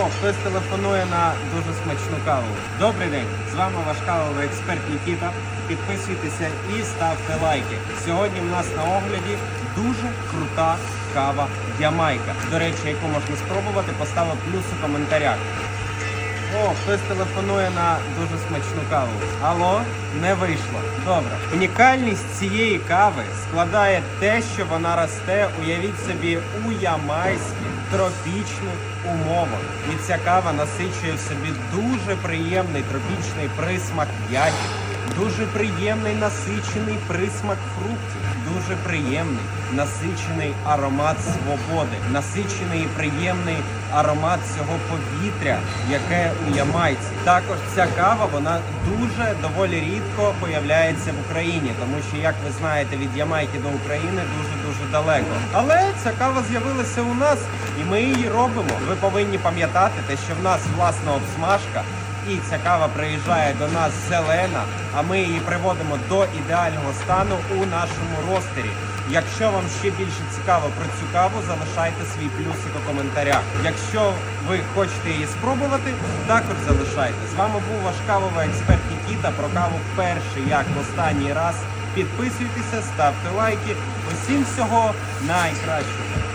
О, хтось телефонує на дуже смачну каву. Добрий день! З вами ваш кавовий експерт Нікіта. Підписуйтеся і ставте лайки. Сьогодні в нас на огляді дуже крута кава Ямайка. До речі, яку можна спробувати, поставив плюс у коментарях. О, хтось телефонує на дуже смачну каву. Алло, не вийшло. Добре. Унікальність цієї кави складає те, що вона росте, уявіть собі, у ямайських тропічних умовах. І ця кава насичує в собі дуже приємний тропічний присмак ягід, дуже приємний насичений присмак фруктів, дуже приємний насичений аромат свободи, насичений і приємний аромат цього повітря, яке у ямайці. Також ця кава вона дуже доволі рідко появляється в Україні, тому що, як ви знаєте, від Ямайки до України дуже дуже далеко. Але ця кава з'явилася у нас, і ми її робимо. Ви повинні пам'ятати те, що в нас власна обсмажка. І ця кава приїжджає до нас зелена, а ми її приводимо до ідеального стану у нашому ростері. Якщо вам ще більше цікаво про цю каву, залишайте свій плюсик у коментарях. Якщо ви хочете її спробувати, також залишайте. З вами був ваш кавовий експерт Нікіта. Про каву перший як в останній раз. Підписуйтеся, ставте лайки. Усім всього найкращого.